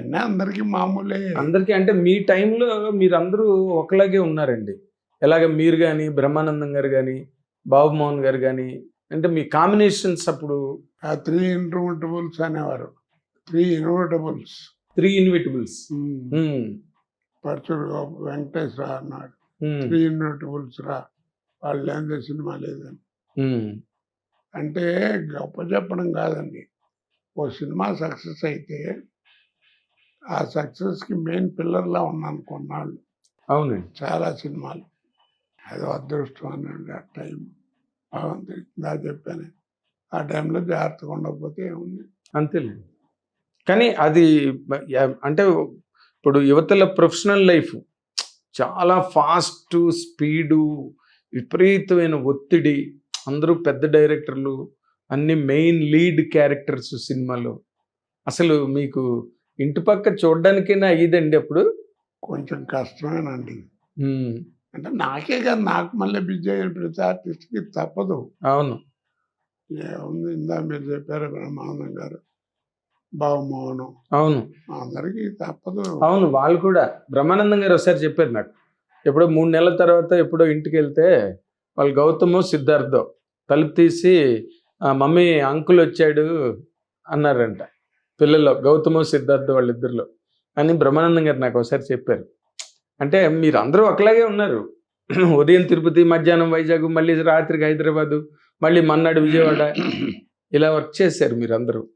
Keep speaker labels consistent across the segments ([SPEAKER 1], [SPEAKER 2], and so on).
[SPEAKER 1] అవన్నీ అందరికీ మామూలే.
[SPEAKER 2] అందరికీ అంటే మీ టైంలో మీరందరూ ఒకలాగే ఉన్నారండి. ఎలాగ మీరు కానీ బ్రహ్మానందం గారు కానీ బాబు మోహన్ గారు కానీ అంటే మీ కాంబినేషన్స్ అప్పుడు
[SPEAKER 1] ఆ త్రీ ఇన్వర్టబుల్స్ అనేవారు త్రీ ఇన్వర్టబుల్స్
[SPEAKER 2] త్రీ ఇన్విటబుల్స్
[SPEAKER 1] పరచుడు వెంకటేశ్వర అన్నాడు త్రీ ఇన్వర్టబుల్స్ రా వాళ్ళు లేని సినిమా లేదని అంటే గొప్ప చెప్పడం కాదండి ఓ సినిమా సక్సెస్ అయితే ఆ సక్సెస్కి మెయిన్ పిల్లర్లా ఉన్నాను కొన్నాళ్ళు.
[SPEAKER 2] అవునండి
[SPEAKER 1] చాలా సినిమాలు. అది అదృష్టం అనండి ఆ టైం భగవంతుడికి ఇందా చెప్పాను. ఆ టైంలో జాగ్రత్తగా ఉండకపోతే ఏముంది?
[SPEAKER 2] అంతేలేండి కానీ అది అంటే ఇప్పుడు యువతల ప్రొఫెషనల్ లైఫ్ చాలా ఫాస్ట్ స్పీడు విపరీతమైన ఒత్తిడి. అందరూ పెద్ద డైరెక్టర్లు అన్ని మెయిన్ లీడ్ క్యారెక్టర్స్ సినిమాలో. అసలు మీకు ఇంటి పక్క చూడడానికైనా అయ్యిదండి అప్పుడు?
[SPEAKER 1] కొంచెం కష్టమేనండి. అంటే నాకే కాదు నాకు మళ్ళీ బిజీ అయిన ప్రతి ఆర్టిస్ట్కి తప్పదు.
[SPEAKER 2] అవును.
[SPEAKER 1] ఏముంది ఇందా మీరు చెప్పారు బ్రహ్మానందం గారు. బాబుమోహనం
[SPEAKER 2] అవును.
[SPEAKER 1] అందరికీ తప్పదు.
[SPEAKER 2] అవును వాళ్ళు కూడా. బ్రహ్మానందం గారు ఒకసారి చెప్పారు నాకు. ఎప్పుడో మూడు నెలల తర్వాత ఎప్పుడో ఇంటికి వెళ్తే వాళ్ళు గౌతము సిద్ధార్థో తలుపు తీసి "ఆ, మమ్మీ అంకుల్ వచ్చాడు అన్నారంట. పిల్లల్లో గౌతము సిద్ధార్థ వాళ్ళిద్దరిలో. అని బ్రహ్మానందం గారు నాకు ఒకసారి చెప్పారు. అంటే మీరు అందరూ ఒకలాగే ఉన్నారు. ఉదయం తిరుపతి మధ్యాహ్నం వైజాగ్ మళ్ళీ రాత్రికి హైదరాబాదు మళ్ళీ మన్నాడు విజయవాడ. ఇలా వర్క్ చేశారు మీరు అందరూ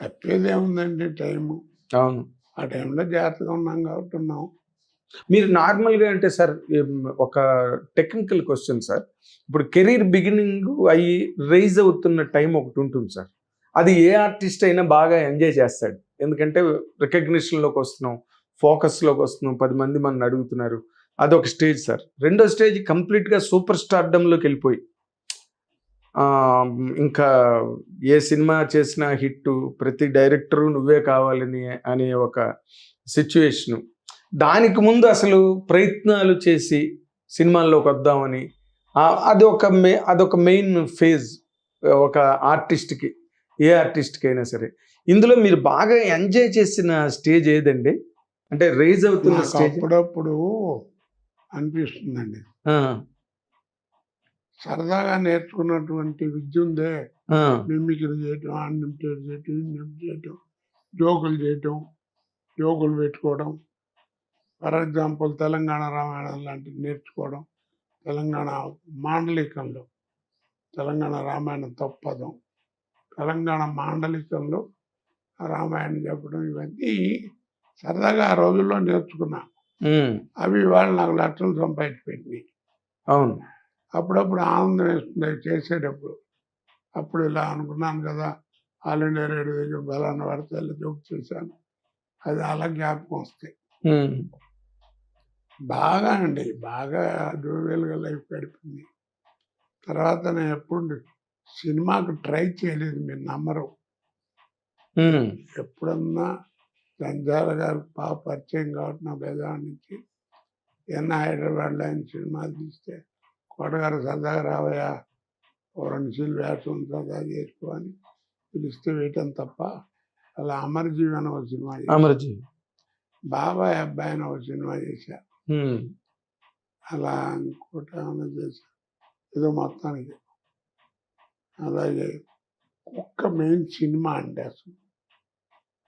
[SPEAKER 1] తప్పేది ఏముందండి టైము.
[SPEAKER 2] అవును.
[SPEAKER 1] ఆ టైంలో జాగ్రత్తగా ఉన్నాం కాబట్టి ఉన్నాం.
[SPEAKER 2] మీరు నార్మల్గా అంటే సార్ ఒక టెక్నికల్ క్వశ్చన్ సార్. ఇప్పుడు కెరీర్ బిగినింగ్ అయ్యి రైజ్ అవుతున్న టైం ఒకటి ఉంటుంది సార్. అది ఏ ఆర్టిస్ట్ అయినా బాగా ఎంజాయ్ చేస్తాడు. ఎందుకంటే రికగ్నిషన్లోకి వస్తున్నాం ఫోకస్లోకి వస్తున్నాం పది మంది మనల్ని అడుగుతున్నారు. అదొక స్టేజ్ సార్. రెండో స్టేజ్ కంప్లీట్గా సూపర్ స్టార్డంలోకి వెళ్ళిపోయి ఇంకా ఏ సినిమా చేసినా హిట్ ప్రతి డైరెక్టరు నువ్వే కావాలని అనే ఒక సిచ్యువేషను దానికి ముందు అసలు ప్రయత్నాలు చేసి సినిమాల్లోకి వద్దామని అది ఒక మే అదొక మెయిన్ ఫేజ్ ఒక ఆర్టిస్ట్కి. ఏ ఆర్టిస్ట్కి అయినా సరే. ఇందులో మీరు బాగా ఎంజాయ్ చేసిన స్టేజ్ ఏదండి? అంటే రేజ్ అవుతున్న స్టేజ్?
[SPEAKER 1] అప్పుడప్పుడు అనిపిస్తుందండి. సరదాగా నేర్చుకున్నటువంటి విద్య ఉందే. మిమిక్రీ చేయటం అన్లిమిటెడ్ చేయటం చేయటం జోకులు చేయటం జోకులు పెట్టుకోవడం ఫర్ ఎగ్జాంపుల్ తెలంగాణ రామాయణం లాంటివి నేర్చుకోవడం తెలంగాణ మాండలికంలో తెలంగాణ రామాయణం తప్పదం. తెలంగాణ మాండలికంలో రామాయణం చెప్పడం ఇవన్నీ సరదాగా ఆ రోజుల్లో నేర్చుకున్నా. అవి వాళ్ళు నాకు లక్షలు సంపాదించిపోయింది
[SPEAKER 2] అవును.
[SPEAKER 1] అప్పుడప్పుడు ఆనందం వేస్తుంది అవి చేసేటప్పుడు. అప్పుడు ఇలా అనుకున్నాను కదా ఆల్ ఇండియా రేడియో దగ్గర బలాన పడితే ఇలా జోక్ చేశాను. అది అలా జ్ఞాపకం వస్తాయి. బాగా అండి బాగా జోవియల్గా లైఫ్ గడిపింది. తర్వాత నేను ఎప్పుడు సినిమాకు ట్రై చేయలేదు మీరు నమ్మరు. ఎప్పుడన్నా జంజాల గారు బాగా పరిచయం కాబట్టి నా బెజవాడ నుంచి ఎన్న హైదరాబాద్లో ఆయన సినిమాలు తీస్తే కోటగారు సరదాగా రావయ్యా ఓ రెండు సీన్లు వేస్తాం సరదా చేసుకో అని పిలిస్తే వేయటం తప్ప అలా అమరజీవి అని ఒక సినిమా.
[SPEAKER 2] అమరజీవి
[SPEAKER 1] బాబాయ్ అబ్బాయి అని ఒక సినిమా చేశా
[SPEAKER 2] ఉమ్.
[SPEAKER 1] అలా ఇంకోటి ఏమైనా చేశా ఏదో మొత్తానికి అలాగే కుక్క మెయిన్ సినిమా అండి అసలు.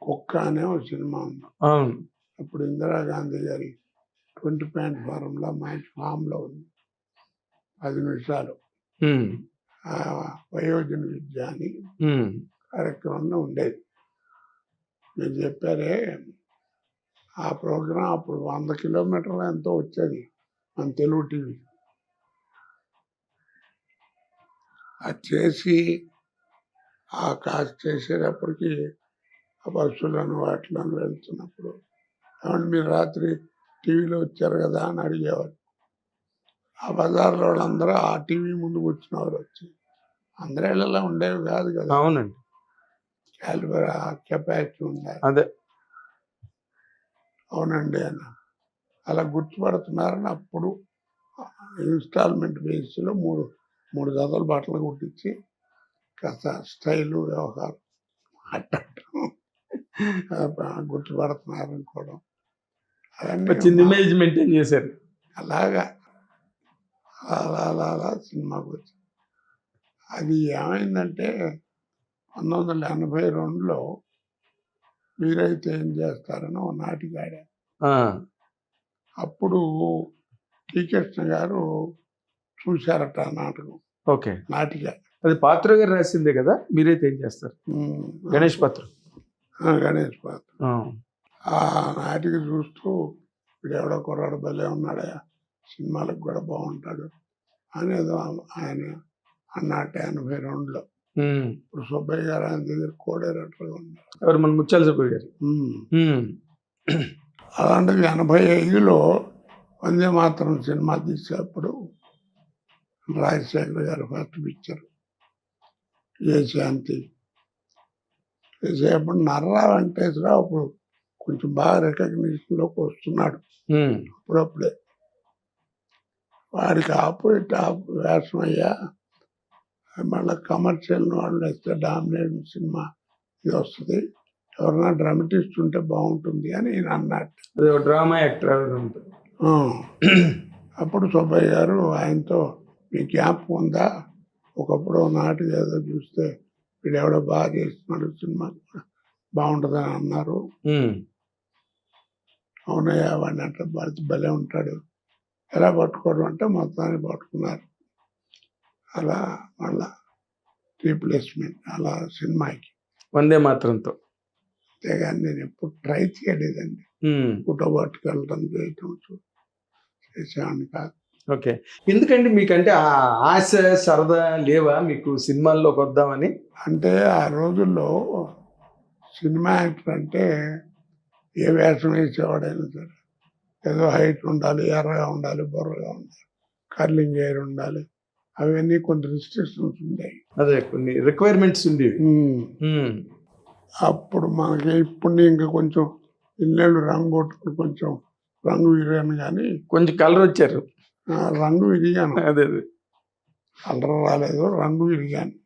[SPEAKER 1] కుక్క అనే ఒక సినిమా ఉంది. అప్పుడు ఇందిరాగాంధీ గారి ట్వంటీ పాయింట్ ఫారంలో మంచి ఫామ్లో ఉంది. పది నిమిషాలు. వయోజన విద్య అని. కార్యక్రమంలో ఉండేది. మీరు చెప్పారే ఆ ప్రోగ్రాం అప్పుడు వంద కిలోమీటర్లు ఎంతో వచ్చేది మన తెలుగు టీవీ. అది చేసి ఆ కాస్ట్ చేసేటప్పటికి ఆ బస్సులను వాటిలను వెళ్తున్నప్పుడు ఏమంటే మీరు రాత్రి టీవీలో వచ్చారు కదా అని అడిగేవారు. ఆ బజార్లో వాళ్ళందరూ ఆ టీవీ ముందుకు వచ్చినవారు వచ్చి అందరూ ఇళ్ళలో ఉండేవి కాదు కదా.
[SPEAKER 2] అవునండి.
[SPEAKER 1] క్యాలిబర్ కెపాసిటీ ఉండాలి
[SPEAKER 2] అదే.
[SPEAKER 1] అవునండి అన్న. అలా గుర్తుపడుతున్నారని అప్పుడు ఇన్స్టాల్మెంట్ బేస్లో మూడు మూడు జతలు బట్టలు కుట్టించి కాస్త స్టైలు వ్యవహారం మాట్లాడటం. గుర్తుపడుతున్నారు అనుకోవడం. అవన్నీ
[SPEAKER 2] ఇమేజ్ మెయింటైన్ చేశారు.
[SPEAKER 1] అలాగా. అలా అలా అలా సినిమాకి వచ్చి. అది ఏమైందంటే పంతొమ్మిది వందల ఎనభై రెండులో మీరైతే ఏం చేస్తారని ఒక నాటిక ఆడా
[SPEAKER 2] ఆ,
[SPEAKER 1] అప్పుడు టీ. కృష్ణ గారు చూశారట నాటకం.
[SPEAKER 2] ఓకే.
[SPEAKER 1] నాటిక.
[SPEAKER 2] అది పాత్ర గారు రాసిందే కదా మీరైతే ఏం చేస్తారు? గణేష్ పాత్ర.
[SPEAKER 1] ఆ, గణేష్ పాత్ర.
[SPEAKER 2] ఆ,
[SPEAKER 1] నాటిక చూస్తూ వీడు ఎవడో కుర్రాడు భలే ఉన్నాడా సినిమాలకు కూడా బాగుంటాడు అనేదో ఆయన అన్నట్ట ఎనభై రెండులో. ఇప్పుడు సుబ్బయ్య గారు ఆయన దగ్గర కోడేరట్లుగా ఉన్నారు.
[SPEAKER 2] ఎవరు? మన ముత్యాల సుబ్బయ్య గారు.
[SPEAKER 1] అలాంటిది ఎనభై ఐదులో వందే మాత్రం సినిమా తీసేప్పుడు రాజశేఖర్ గారు ఫస్ట్ పిక్చర్. ఏ శాంతి? తీసేప్పుడు నర్రా వెంకటేశ్వరరావు అప్పుడు కొంచెం బాగా రికగ్నిషన్లోకి వస్తున్నాడు. అప్పుడప్పుడే. వాడికి ఆపోజిట్ ఆప్ వేషం అయ్యా మళ్ళీ కమర్షియల్ వాళ్ళు వేస్తే డామినేట్ సినిమా ఇది వస్తుంది. ఎవరైనా డ్రామటిస్ట్ ఉంటే బాగుంటుంది అని
[SPEAKER 2] అదే ఒక డ్రామా యాక్టర్.
[SPEAKER 1] అప్పుడు సుబ్బయ్య గారు ఆయనతో మీ జ్ఞాపకం ఉందా? ఒకప్పుడు నాటికి ఏదో చూస్తే వీడు ఎవడో బాగా చేస్తున్నాడు సినిమా. బాగుంటుందని అన్నారు. అవునయ్యా వాడిని అంటే భర్త భలే ఉంటాడు. ఎలా పట్టుకోవడం అంటే మొత్తాన్ని పట్టుకున్నారు. అలా మళ్ళా రీప్లేస్మెంట్ అలా సినిమాకి.
[SPEAKER 2] వందే మాత్రంతో.
[SPEAKER 1] అంతేగాని నేను ఎప్పుడు ట్రై చేయలేదండి. ఫోటో పట్టుకెళ్ళడం చేయటం చేసేవాడిని కాదు.
[SPEAKER 2] ఓకే. ఎందుకంటే మీకంటే ఆ ఆశ సరదా లేవా? మీకు సినిమాల్లోకి వద్దామని
[SPEAKER 1] అంటే ఆ రోజుల్లో సినిమా యాక్టర్ అంటే ఏ వేషం వేసేవాడైనా సరే ఏదో హైట్ ఉండాలి ఎర్రగా ఉండాలి బుర్రగా ఉండాలి కర్లింగ్ హెయిర్ ఉండాలి అవన్నీ కొన్ని రిస్ట్రిక్షన్స్ ఉండేవి
[SPEAKER 2] అదే కొన్ని రిక్వైర్మెంట్స్ ఉండేవి.
[SPEAKER 1] అప్పుడు మనకి ఇప్పుడు ఇంకా కొంచెం ఇల్లేళ్ళు రంగు కొట్టుకుని కొంచెం రంగు విరిగాను కానీ
[SPEAKER 2] కొంచెం కలర్ వచ్చారు.
[SPEAKER 1] రంగు విరిగాను.
[SPEAKER 2] అదే అదే.
[SPEAKER 1] కలర్ రాలేదు రంగు విరిగాను.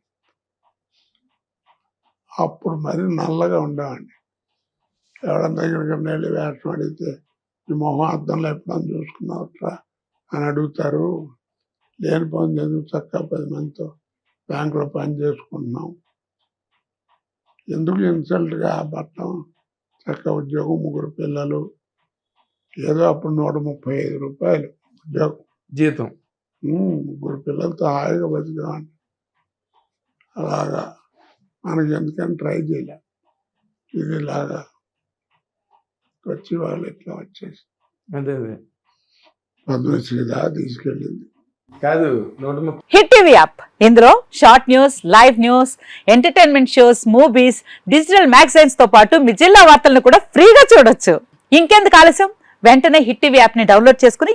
[SPEAKER 1] అప్పుడు మరి నల్లగా ఉండేవాడిని. ఎవడన్నా దగ్గరికి వెళ్ళి వేషం అడిగితే ఈ మొహం అద్దంలో ఎప్పుడన్నా చూసుకున్నావట్రా అని అడుగుతారు. లేని పని ఎందుకు చక్కగా పది మందితో బ్యాంకులో పని చేసుకుంటున్నాం ఎందుకు ఇన్సల్ట్గా పట్టం చక్కగా ఉద్యోగం ముగ్గురు పిల్లలు. ఏదో అప్పుడు నూట ముప్పై ఐదు రూపాయలు ఉద్యోగం.
[SPEAKER 2] జీతం.
[SPEAKER 1] ముగ్గురు పిల్లలతో హాయిగా బతికేవాడిని అలాగా. మనకి ఎందుకని ట్రై చేయలే. ఇది ఇలాగా వచ్చి వాళ్ళు ఇట్లా వచ్చేసి.
[SPEAKER 2] అదే అదే.
[SPEAKER 1] పద్మశ్రీ దాకా తీసుకెళ్ళింది.
[SPEAKER 2] కాదు
[SPEAKER 3] హిట్ టీవీ యాప్. ఇందులో short news live news entertainment shows movies digital మ్యాగజైన్స్తో పాటు మీ జిల్లా వార్తలను కూడా ఫ్రీగా చూడొచ్చు. ఇంకెందుకు ఆలస్యం? వెంటనే హిట్ టీవీ యాప్ని డౌన్లోడ్ చేసుకుని